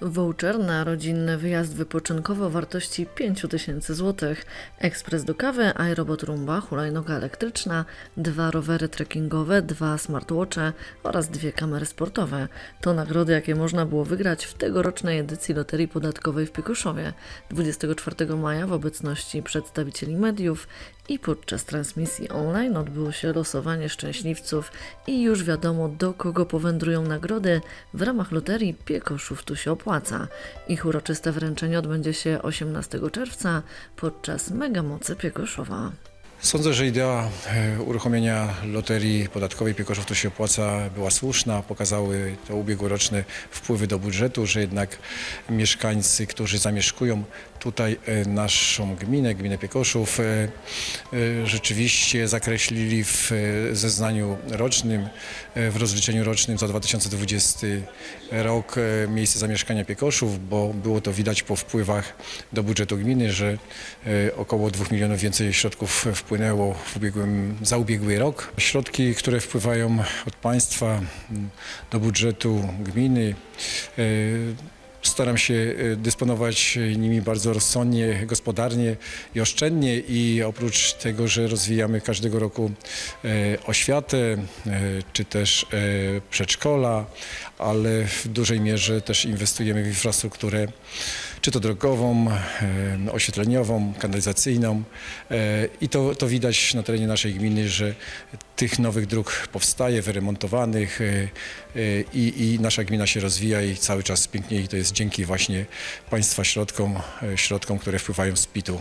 Voucher na rodzinny wyjazd wypoczynkowy o wartości 5000 zł, ekspres do kawy, iRobot Rumba, hulajnoga elektryczna, dwa rowery trekkingowe, dwa smartwatche oraz dwie kamery sportowe. To nagrody, jakie można było wygrać w tegorocznej edycji Loterii Podatkowej w Piekoszowie 24 maja w obecności przedstawicieli mediów i podczas transmisji online odbyło się losowanie szczęśliwców i już wiadomo do kogo powędrują nagrody w ramach loterii Piekoszów tu się opłaca. Ich uroczyste wręczenie odbędzie się 18 czerwca podczas Megamocy Piekoszowa. Sądzę, że idea e, uruchomienia loterii podatkowej Piekoszów to się opłaca była słuszna. Pokazały te ubiegłoroczne wpływy do budżetu, że jednak mieszkańcy, którzy zamieszkują tutaj e, naszą gminę, gminę Piekoszów, e, rzeczywiście zakreślili w zeznaniu rocznym, w rozliczeniu rocznym za 2020 rok miejsce zamieszkania Piekoszów, bo było to widać po wpływach do budżetu gminy, że około 2 milionów więcej środków wpłynęło w ubiegłym, za ubiegły rok. Środki, które wpływają od państwa do budżetu gminy, e, Staram się e, dysponować nimi bardzo rozsądnie, gospodarnie i oszczędnie i oprócz tego, że rozwijamy każdego roku e, oświatę e, czy też e, przedszkola, ale w dużej mierze też inwestujemy w infrastrukturę czy to drogową, oświetleniową, kanalizacyjną i to, to widać na terenie naszej gminy, że tych nowych dróg powstaje, wyremontowanych e, e, i, i nasza gmina się rozwija i cały czas piękniej i to jest dzięki właśnie państwa środkom, e, środkom, które wpływają z PIT-u.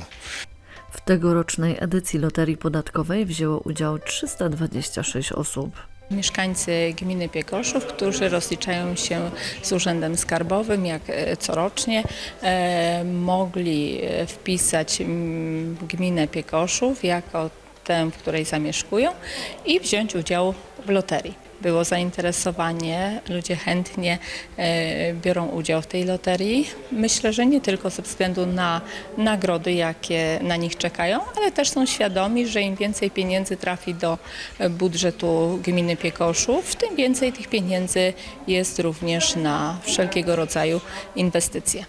W tegorocznej edycji Loterii Podatkowej wzięło udział 326 osób. Mieszkańcy gminy Piekoszów, którzy rozliczają się z Urzędem Skarbowym jak e, corocznie, e, mogli e, wpisać mm, gminę Piekoszów jako tę, w której zamieszkują i wziąć udział w loterii. Było zainteresowanie, ludzie chętnie e, biorą udział w tej loterii. Myślę, że nie tylko ze względu na nagrody, jakie na nich czekają, ale też są świadomi, że im więcej pieniędzy trafi do budżetu gminy Piekoszów, tym więcej tych pieniędzy jest również na wszelkiego rodzaju inwestycje.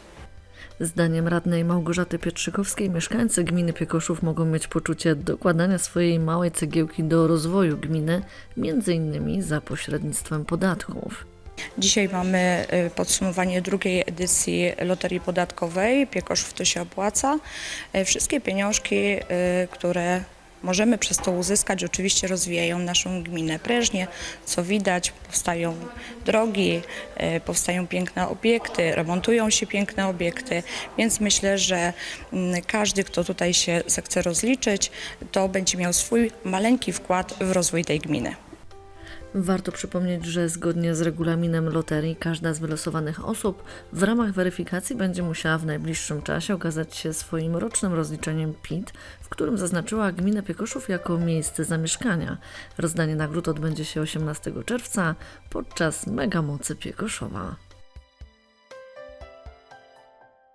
Zdaniem radnej Małgorzaty Pietrzykowskiej mieszkańcy gminy Piekoszów mogą mieć poczucie dokładania swojej małej cegiełki do rozwoju gminy, innymi za pośrednictwem podatków. Dzisiaj mamy y, podsumowanie drugiej edycji Loterii Podatkowej. Piekoszów to się opłaca. Y, Wszystkie pieniążki, y, które możemy przez to uzyskać, oczywiście rozwijają naszą gminę prężnie. Co widać, powstają drogi, y, powstają piękne obiekty, remontują się piękne obiekty, więc myślę, że mm, każdy, kto tutaj się zechce rozliczyć, to będzie miał swój maleńki wkład w rozwój tej gminy. Warto przypomnieć, że zgodnie z regulaminem loterii każda z wylosowanych osób w ramach weryfikacji będzie musiała w najbliższym czasie okazać się swoim rocznym rozliczeniem PIT, w którym zaznaczyła gminę Piekoszów jako miejsce zamieszkania. Rozdanie nagród odbędzie się 18 czerwca podczas Megamocy Piekoszowa.